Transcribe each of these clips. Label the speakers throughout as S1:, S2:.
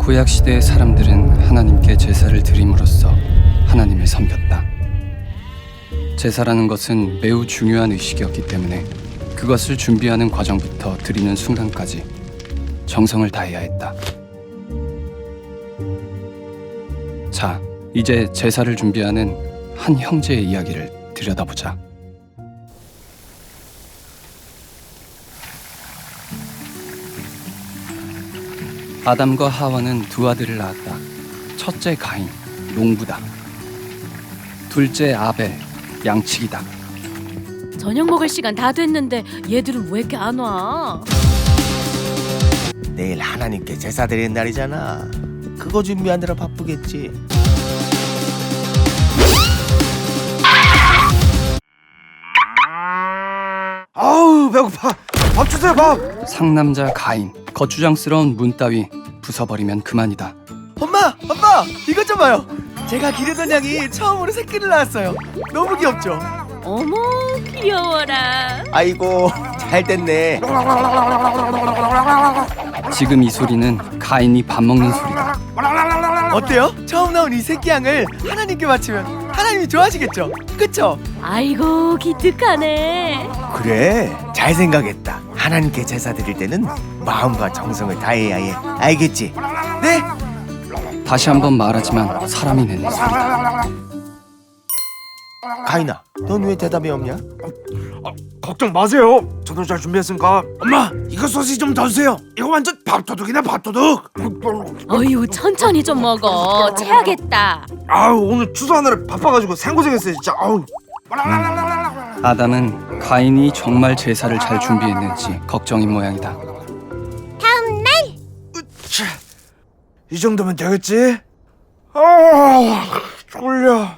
S1: 구약 시대의 사람들은 하나님께 제사를 드림으로써 하나님을 섬겼다. 제사라는 것은 매우 중요한 의식이었기 때문에 그것을 준비하는 과정부터 드리는 순간까지 정성을 다해야 했다. 자, 이제 제사를 준비하는 한 형제의 이야기를 들여다보자. 아담과 하와는 두 아들을 낳았다. 첫째 가인, 농부다. 둘째 아벨, 양치기다.
S2: 저녁 먹을 시간 다 됐는데 얘들은 왜 이렇게 안 와?
S3: 내일 하나님께 제사 드리는 날이잖아. 그거 준비하느라 바쁘겠지.
S4: 아우 배고파 밥 주세요 밥
S1: 상남자 가인, 거추장스러운 문 따위 부숴버리면 그만이다.
S3: 엄마, 엄마, 이것 좀 봐요. 제가 기르던 양이 처음으로 새끼를 낳았어요. 너무 귀엽죠?
S2: 어머 귀여워라.
S3: 아이고, 잘 됐네.
S1: 지금 이 소리는 가인이 밥 먹는 소리다.
S3: 어때요? 처음 나온 이 새끼 양을 하나님께 바치면 하나님이 좋아하시겠죠? 그쵸?
S2: 아이고 기특하네.
S3: 그래, 잘 생각했다. 하나님께 제사 드릴 때는 마음과 정성을 다해야 해. 알겠지? 네.
S1: 다시 한번 말하지만 사람이 내는 소리다.
S3: 가인아, 넌 왜 대답이 없냐?
S4: 걱정 마세요 저도 잘 준비했으니까 엄마 이거 소시 좀 더 주세요 이거 완전 밥도둑이네 밥도둑
S2: 어휴 천천히 좀 먹어. 체하겠다.
S4: 아우 오늘 추수하느라 바빠가지고 생고생했어요 진짜 아우
S1: 아담은 가인이 정말 제사를 잘 준비했는지 걱정인 모양이다.
S4: 이 정도면 되겠지? 아 졸려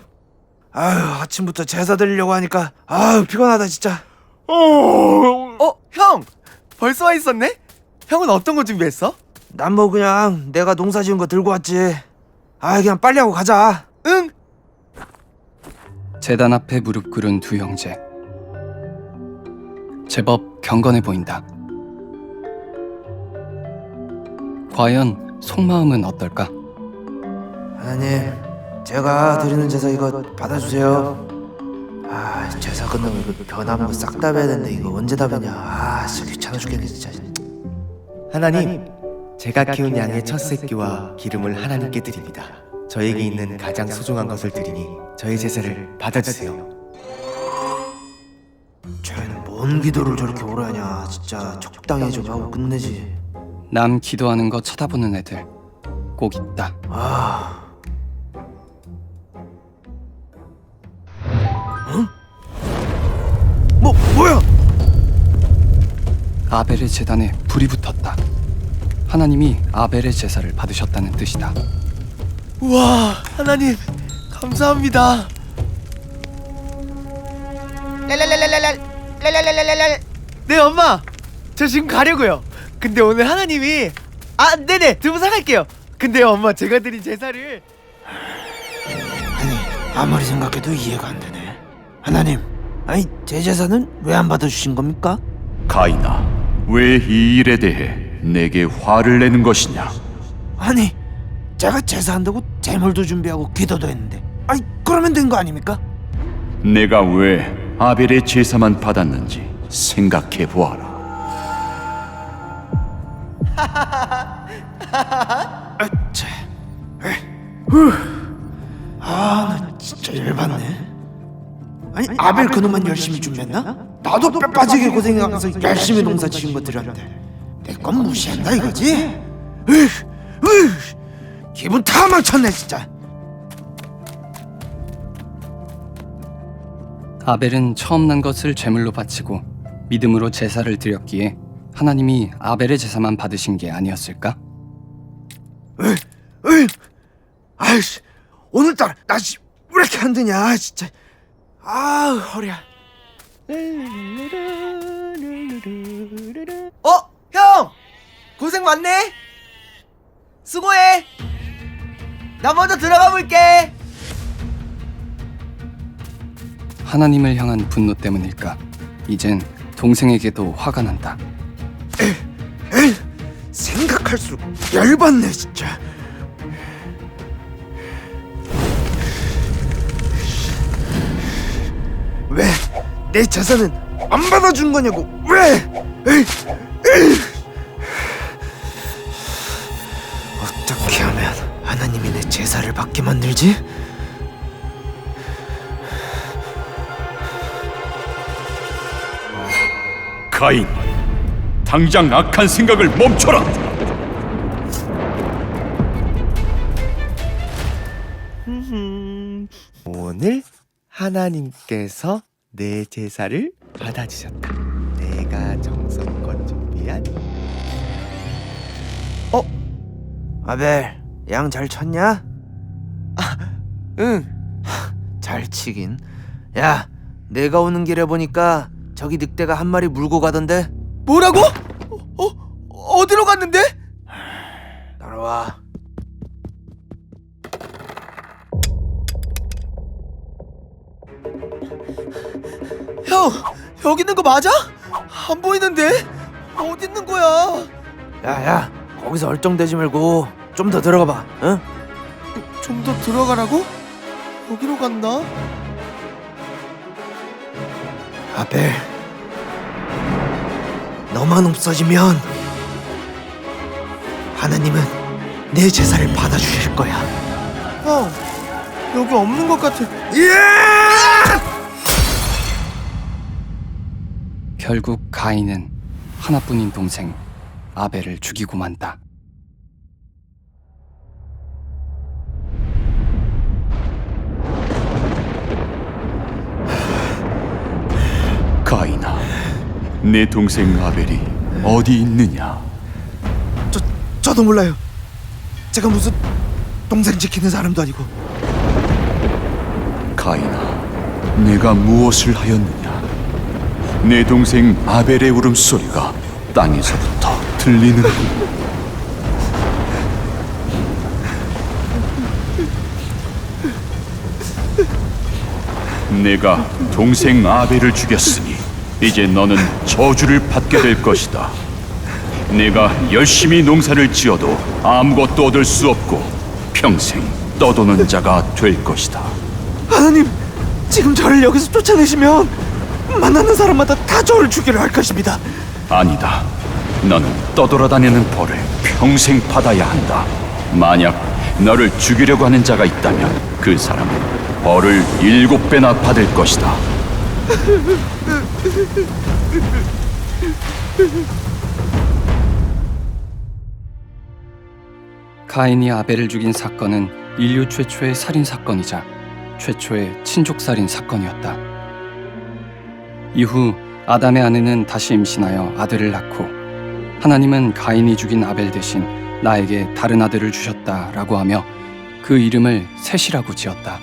S4: 아유 아침부터 제사 드리려고 하니까 아유 피곤하다 진짜
S3: 어, 형! 벌써 와 있었네? 형은 어떤 거 준비했어?
S4: 난 뭐 그냥 내가 농사 지은 거 들고 왔지 아 그냥 빨리 하고 가자
S3: 응!
S1: 재단 앞에 무릎 꿇은 두 형제. 제법 경건해 보인다. 과연 속마음은 어떨까?
S4: 하나님 제가 드리는 제사 이거 받아주세요. 아 제사 끝나면 이거 변한 거 싹다 베야 되는데 이거 언제 다 베냐? 아 진짜 귀찮아 죽겠네 진짜.
S3: 하나님, 제가 키운 양의 첫 새끼와 기름을 하나님께 드립니다. 저에게 있는 가장 소중한 것을 드리니 저의 제사를 받아주세요.
S4: 쟤는 뭔 기도를 저렇게 오래 하냐? 진짜 적당히 좀 하고 끝내지
S1: 남 기도하는 거 쳐다보는 애들 꼭 있다.
S4: 아 어? 뭐 뭐야
S1: 아벨의 재단에 불이 붙었다. 하나님이 아벨의 제사를 받으셨다는 뜻이다.
S3: 우와, 하나님, 감사합니다. 네, 엄마. 저 지금 가려고요. 근데 오늘 하나님이 아, 네네, 두부 사갈게요. 근데요, 엄마, 제가 드린 제사를
S4: 아니 아무리 생각해도 이해가 안 되네 하나님 아니 제 제사는 왜안 받아주신 겁니까?
S5: 가인아, 왜 이 일에 대해 내게 화를 내는 것이냐?
S4: 아니 제가 제사한다고 제물도 준비하고 기도도 했는데 아니 그러면 된 거 아닙니까?
S5: 내가 왜 아벨의 제사만 받았는지 생각해 보아라.
S4: 아차. 아나 진짜 열받네. 아니 아벨 그놈만 열심히 준비했나? 나도 뼈 빠지게 고생하면서 열심히 농사 지은 거 드렸는데. 내건 무시한다 이거지? 으, 으, 기분 다 망쳤네 진짜.
S1: 아벨은 처음 난 것을 제물로 바치고 믿음으로 제사를 드렸기에 하나님이 아벨의 제사만 받으신 게 아니었을까?
S4: 으이, 아이씨, 오늘따라 날씨 왜 이렇게 안 되냐, 진짜. 아, 허리야.
S3: 어, 형! 고생 많네. 수고해. 나 먼저 들어가 볼게.
S1: 하나님을 향한 분노 때문일까? 이젠 동생에게도 화가 난다.
S4: 생각할수록 열받네 진짜. 왜 내 재산은 안 받아준 거냐고 왜? 어떻게 하면 하나님이 내 제사를 받게 만들지?
S5: 가인, 당장 악한 생각을 멈춰라.
S3: 하나님께서 내 제사를 받아주셨다. 내가 정성껏 준비한
S4: 아벨 양 잘 쳤냐?
S3: 응
S4: 잘 치긴. 야, 내가 오는 길에 보니까 저기 늑대가 한 마리 물고 가던데.
S3: 뭐라고? 여기 있는 거 맞아? 안 보이는데 어디 있는 거야?
S4: 야, 야, 거기서 얼쩡대지 말고 좀 더 들어가 봐. 응?
S3: 좀 더 들어가라고? 여기로 간다?
S4: 아벨. 너만 없어지면 하나님은 내 제사를 받아주실 거야.
S3: 형 여기 없는 것 같아.
S1: 결국 가인은 하나뿐인 동생 아벨을 죽이고 만다.
S5: 가인아, 내 동생 아벨이 어디 있느냐?
S4: 저 저도 몰라요. 제가 무슨 동생 지키는 사람도 아니고.
S5: 가인아, 내가 무엇을 하였느냐? 내 동생 아벨의 울음소리가 땅에서부터 들리는군. 내가 동생 아벨을 죽였으니 이제 너는 저주를 받게 될 것이다. 내가 열심히 농사를 지어도 아무것도 얻을 수 없고 평생 떠도는 자가 될 것이다.
S4: 하나님, 지금 저를 여기서 쫓아내시면 만나는 사람마다 다 저를 죽이려 할 것입니다.
S5: 아니다. 너는 떠돌아다니는 벌을 평생 받아야 한다. 만약 너를 죽이려고 하는 자가 있다면 그 사람은 벌을 일곱 배나 받을 것이다.
S1: 가인이 아벨을 죽인 사건은 인류 최초의 살인 사건이자 최초의 친족 살인 사건이었다. 이후 아담의 아내는 다시 임신하여 아들을 낳고 하나님은 가인이 죽인 아벨 대신 나에게 다른 아들을 주셨다라고 하며 그 이름을 셋이라고 지었다.